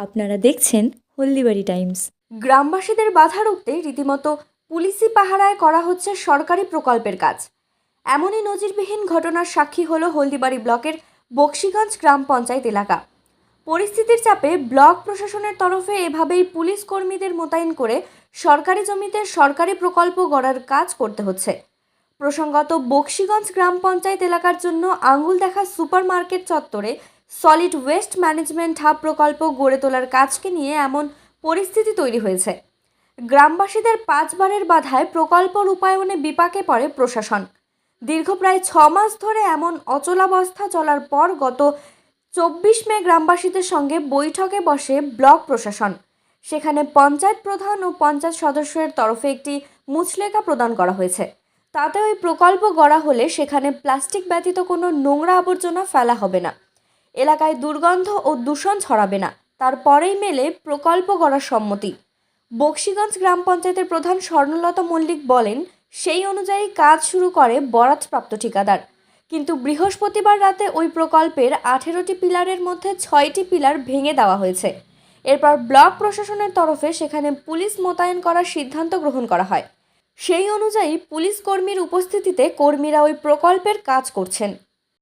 আপনারা দেখছেন হলদিবাড়ি টাইমস। গ্রামবাসীদের বাধা রুখতে রীতিমতো পুলিশি পাহারায় করা হচ্ছে সরকারি প্রকল্পের কাজ। এমনই নজিরবিহীন ঘটনার সাক্ষী হলো হলদিবাড়ি ব্লকের বক্সিগঞ্জ গ্রাম পঞ্চায়েত এলাকা। পরিস্থিতির চাপে ব্লক প্রশাসনের তরফে এভাবেই পুলিশ কর্মীদের মোতায়েন করে সরকারি জমিতে সরকারি প্রকল্প গড়ার কাজ করতে হচ্ছে। প্রসঙ্গত বক্সিগঞ্জ গ্রাম পঞ্চায়েত এলাকার জন্য আঙ্গুল দেখা সুপার মার্কেট চত্বরে সলিড ওয়েস্ট ম্যানেজমেন্ট হাব প্রকল্প গড়ে তোলার কাজকে নিয়ে এমন পরিস্থিতি তৈরি হয়েছে। গ্রামবাসীদের পাঁচবারের বাধায় প্রকল্প রূপায়ণে বিপাকে পড়ে প্রশাসন। দীর্ঘ প্রায় ছ মাস ধরে এমন অচলাবস্থা চলার পর গত চব্বিশ মে গ্রামবাসীদের সঙ্গে বৈঠকে বসে ব্লক প্রশাসন। সেখানে পঞ্চায়েত প্রধান ও পঞ্চায়েত সদস্যের তরফে একটি মুচলেখা প্রদান করা হয়েছে। তাতে ওই প্রকল্প গড়া হলে সেখানে প্লাস্টিক ব্যতীত কোনো নোংরা আবর্জনা ফেলা হবে না। এলাকায় দুর্গন্ধ ও দূষণ ছড়াবে না। তারপরেই মেলে প্রকল্প গড়ার সম্মতি। বক্সিগঞ্জ গ্রাম পঞ্চায়েতের প্রধান স্বর্ণলতা মল্লিক বলেন, সেই অনুযায়ী কাজ শুরু করে বরাতপ্রাপ্ত ঠিকাদার। কিন্তু বৃহস্পতিবার রাতে ওই প্রকল্পের আঠেরোটি পিলারের মধ্যে ছয়টি পিলার ভেঙে দেওয়া হয়েছে। এরপর ব্লক প্রশাসনের তরফে সেখানে পুলিশ মোতায়েন করার সিদ্ধান্ত গ্রহণ করা হয়। সেই অনুযায়ী পুলিশ কর্মীর উপস্থিতিতে কর্মীরা ওই প্রকল্পের কাজ করছেন।